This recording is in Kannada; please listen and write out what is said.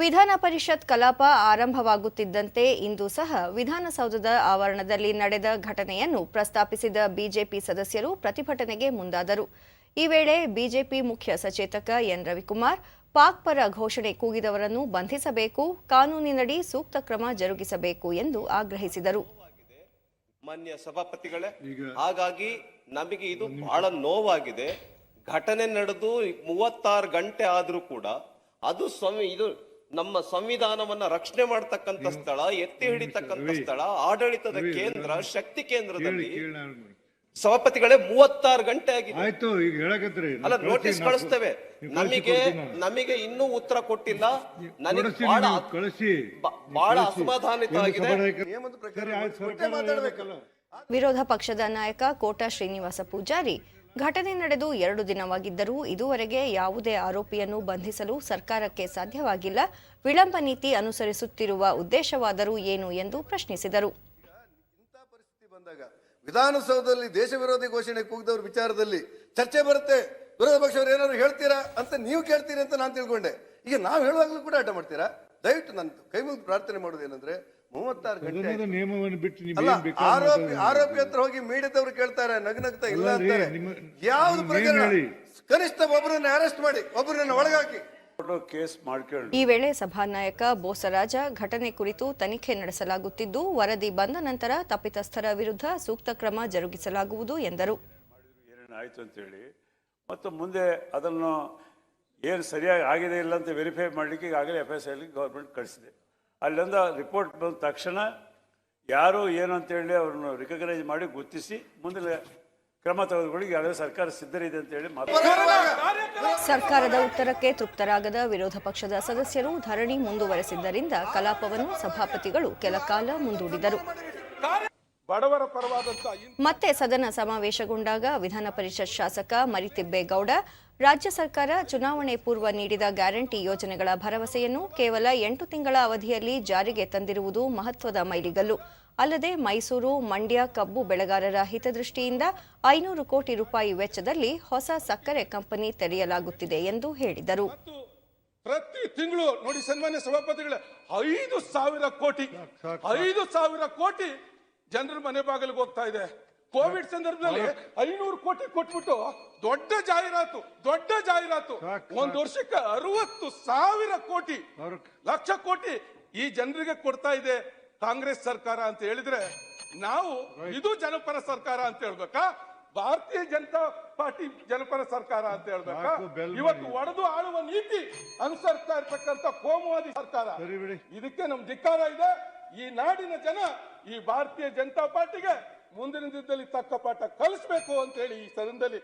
ವಿಧಾನ ಪರಿಷತ್ ಕಲಾಪ ಆರಂಭವಾಗುತ್ತಿದ್ದಂತೆ ಇಂದು ಸಹ ವಿಧಾನಸೌಧದ ಆವರಣದಲ್ಲಿ ನಡೆದ ಘಟನೆಯನ್ನು ಪ್ರಸ್ತಾಪಿಸಿದ ಬಿಜೆಪಿ ಸದಸ್ಯರು ಪ್ರತಿಭಟನೆಗೆ ಮುಂದಾದರು. ಈ ವೇಳೆ ಬಿಜೆಪಿ ಮುಖ್ಯ ಸಚೇತಕ ಎನ್ ರವಿಕುಮಾರ್ ಪಾಕ್ ಪರ ಘೋಷಣೆ ಕೂಗಿದವರನ್ನು ಬಂಧಿಸಬೇಕು ಕಾನೂನಿನಡಿ ಸೂಕ್ತ ಕ್ರಮ ಜರುಗಿಸಬೇಕು ಎಂದು ಆಗ್ರಹಿಸಿದರು. ಮಾನ್ಯ ಸಭಾಪತಿಗಳೇ ಹಾಗಾಗಿ ನಮಗೆ ಇದು ಬಹಳ ನೋವಾಗಿದೆ. ಘಟನೆ ನಡೆದು ಮೂವತ್ತಾರು ಗಂಟೆ ಆದರೂ ಕೂಡ ಅದು ಸ್ವಾಮಿ ಇದು ನಮ್ಮ ಸಂವಿಧಾನವನ್ನ ರಕ್ಷಣೆ ಮಾಡ್ತಕ್ಕಂಥ ಸ್ಥಳ ಎತ್ತಿ ಹಿಡಿತಕ್ಕಂಥ ಸ್ಥಳ ಆಡಳಿತದ ಕೇಂದ್ರ ಶಕ್ತಿ ಕೇಂದ್ರದಲ್ಲಿ ಸಭಾಪತಿಗಳೇ ಮೂವತ್ತಾರು ಗಂಟೆ ಆಗಿದೆ. ಆಯ್ತು ಈಗ ಹೇಳಕತ್ರಿ ಅಲ್ಲ ನೋಟಿಸ್ ಕಳಿಸ್ತೇವೆ. ನಮಗೆ ನಮಗೆ ಇನ್ನೂ ಉತ್ತರ ಕೊಟ್ಟಿಲ್ಲ. ನನಗೆ ಬಹಳ ಕಳಿಸಿ. ಬಹಳ ಅಸಮಾಧಾನಿತ ಆಗಿದೆ. ನಿಯಮದ ಪ್ರಕಾರ ಮಾತಾಡಬೇಕಲ್ಲ. ವಿರೋಧ ಪಕ್ಷದ ನಾಯಕ ಕೋಟಾ ಶ್ರೀನಿವಾಸ ಪೂಜಾರಿ ಘಟನೆ ನಡೆದು ಎರಡು ದಿನವಾಗಿದ್ದರೂ ಇದುವರೆಗೆ ಯಾವುದೇ ಆರೋಪಿಯನ್ನು ಬಂಧಿಸಲು ಸರ್ಕಾರಕ್ಕೆ ಸಾಧ್ಯವಾಗಿಲ್ಲ. ವಿಳಂಬ ನೀತಿ ಅನುಸರಿಸುತ್ತಿರುವ ಉದ್ದೇಶವಾದರೂ ಏನು ಎಂದು ಪ್ರಶ್ನಿಸಿದರು. ವಿಧಾನಸೌಧದಲ್ಲಿ ದೇಶ ವಿರೋಧಿ ಘೋಷಣೆ ಕೂಗಿದವರ ವಿಚಾರದಲ್ಲಿ ಚರ್ಚೆ ಬರುತ್ತೆ. ವಿರೋಧ ಪಕ್ಷವರು ಏನಾದ್ರು ಹೇಳ್ತೀರಾ ಅಂತ ನೀವು ಕೇಳ್ತೀರಿ ಅಂತ ನಾನು ತಿಳ್ಕೊಂಡೆ. ಈಗ ನಾವು ಹೇಳುವಾಗಲೂ ಕೂಡ ಆಟ ಮಾಡ್ತೀರಾ? ದಯವಿಟ್ಟು ನಾನು ಕೈ ಮುಗಿದು ಪ್ರಾರ್ಥನೆ ಏನಂದ್ರೆ ಮೂವತ್ತಾರು ಗಂಟೆ ನಿಯಮವನ್ನು ಬಿಟ್ಟು ಅಲ್ಲ ಆರೋಪಿ. ಆರೋಪಿ ಹತ್ರ ಹೋಗಿ ಮೀಡಿಯಾದವ್ರು ಕೇಳ್ತಾರೆ ನಗ್ನಗ್ತಾ ಇಲ್ಲ ಅಂತಾರೆ. ಯಾವ್ದು ಪ್ರಕರಣ? ಕನಿಷ್ಠ ಒಬ್ಬರನ್ನ ಅರೆಸ್ಟ್ ಮಾಡಿ ಒಬ್ಬರನ್ನ ಒಳಗಾಕಿ. ಈ ವೇಳೆ ಸಭಾನಾಯಕ ಬೋಸರಾಜ ಘಟನೆ ಕುರಿತು ತನಿಖೆ ನಡೆಸಲಾಗುತ್ತಿದ್ದು ವರದಿ ಬಂದ ನಂತರ ತಪ್ಪಿತಸ್ಥರ ವಿರುದ್ಧ ಸೂಕ್ತ ಕ್ರಮ ಜರುಗಿಸಲಾಗುವುದು ಎಂದರು. ಏನೇನು ಅಂತ ಹೇಳಿ ಮತ್ತು ಮುಂದೆ ಅದನ್ನು ಏನು ಸರಿಯಾಗಿ ಆಗಿದೆ ಇಲ್ಲ ಅಂತ ವೆರಿಫೈ ಮಾಡಲಿಕ್ಕೆ ಈಗಾಗಲೇ ಎಫ್ ಎಸ್ ಐಲಿ ಗೌರ್ಮೆಂಟ್ ಕಳಿಸಿದೆ. ಅಲ್ಲಿಂದ ರಿಪೋರ್ಟ್ ಬಂದ ತಕ್ಷಣ ಯಾರು ಏನು ಅಂತೇಳಿ ಅವ್ರನ್ನ ರಿಕಗ್ನೈಸ್ ಮಾಡಿ ಗುರುತಿಸಿ ಮುಂದಿನ ಕ್ರಮ ತೆಗೆದುಕೊಳ್ಳಿ ಯಾವುದೇ ಸರ್ಕಾರ ಸಿದ್ಧರಿದೆ ಅಂತೇಳಿ ಸರ್ಕಾರದ ಉತ್ತರಕ್ಕೆ ತೃಪ್ತರಾಗದ ವಿರೋಧ ಪಕ್ಷದ ಸದಸ್ಯರು ಧರಣಿ ಮುಂದುವರೆಸಿದ್ದರಿಂದ ಕಲಾಪವನ್ನು ಸಭಾಪತಿಗಳು ಕೆಲ ಕಾಲ ಮುಂದೂಡಿದರು. ಬಡವರ ಪರವಾದಂತ ಮತ್ತೆ ಸದನ ಸಮಾವೇಶಗೊಂಡಾಗ ವಿಧಾನ ಪರಿಷತ್ ಶಾಸಕ ಮರಿತಿಬ್ಬೇಗೌಡ ರಾಜ್ಯ ಸರ್ಕಾರ ಚುನಾವಣೆ ಪೂರ್ವ ನೀಡಿದ ಗ್ಯಾರಂಟಿ ಯೋಜನೆಗಳ ಭರವಸೆಯನ್ನು ಕೇವಲ ಎಂಟು ತಿಂಗಳ ಅವಧಿಯಲ್ಲಿ ಜಾರಿಗೆ ತಂದಿರುವುದು ಮಹತ್ವದ ಮೈಲಿಗಲ್ಲು. ಅಲ್ಲದೆ ಮೈಸೂರು ಮಂಡ್ಯ ಕಬ್ಬು ಬೆಳೆಗಾರರ ಹಿತದೃಷ್ಟಿಯಿಂದ ಐನೂರು ಕೋಟಿ ರೂಪಾಯಿ ವೆಚ್ಚದಲ್ಲಿ ಹೊಸ ಸಕ್ಕರೆ ಕಂಪನಿ ತೆರೆಯಲಾಗುತ್ತಿದೆ ಎಂದು ಹೇಳಿದರು. ಮತ್ತು ಪ್ರತಿ ತಿಂಗಳು ನೋಡಿ ಸನ್ಮಾನ್ಯ ಸಭಾಪತಿಗಳೇ ಐದು ಸಾವಿರ ಕೋಟಿ ಐದು ಸಾವಿರ ಕೋಟಿ ಜನರ ಮನೆ ಬಾಗಿಲಿಗೆ ಹೋಗ್ತಾ ಇದೆ. ಕೋವಿಡ್ ಸಂದರ್ಭದಲ್ಲಿ ಐನೂರು ಕೋಟಿ ಕೊಟ್ಬಿಟ್ಟು ದೊಡ್ಡ ಜಾಹೀರಾತು ದೊಡ್ಡ ಜಾಹೀರಾತು. ಒಂದ್ ವರ್ಷಕ್ಕೆ ಅರವತ್ತು ಸಾವಿರ ಕೋಟಿ ಲಕ್ಷ ಕೋಟಿ ಈ ಜನರಿಗೆ ಕೊಡ್ತಾ ಇದೆ ಕಾಂಗ್ರೆಸ್ ಸರ್ಕಾರ ಅಂತ ಹೇಳಿದ್ರೆ ನಾವು ಇದು ಜನಪರ ಸರ್ಕಾರ ಅಂತ ಹೇಳ್ಬೇಕಾ? ಭಾರತೀಯ ಜನತಾ ಪಾರ್ಟಿ ಜನಪರ ಸರ್ಕಾರ ಅಂತ ಹೇಳ್ಬೇಕಾ. ಇವತ್ತು ಒಡೆದು ಆಳುವ ನೀತಿ ಅನುಸರಿಸ್ತಾ ಇರ್ತಕ್ಕಂಥ ಕೋಮುವಾದಿ ಸರ್ಕಾರ. ಇದಕ್ಕೆ ನಮ್ ಧಿಕ್ಕಾರ ಇದೆ. ಈ ನಾಡಿನ ಜನ ಈ ಭಾರತೀಯ ಜನತಾ ಪಾರ್ಟಿಗೆ ಮುಂದಿನ ದಿನದಲ್ಲಿ ತಕ್ಕ ಪಾಠ ಕಲಿಸಬೇಕು ಅಂತ ಹೇಳಿ ಈ ಸದನದಲ್ಲಿ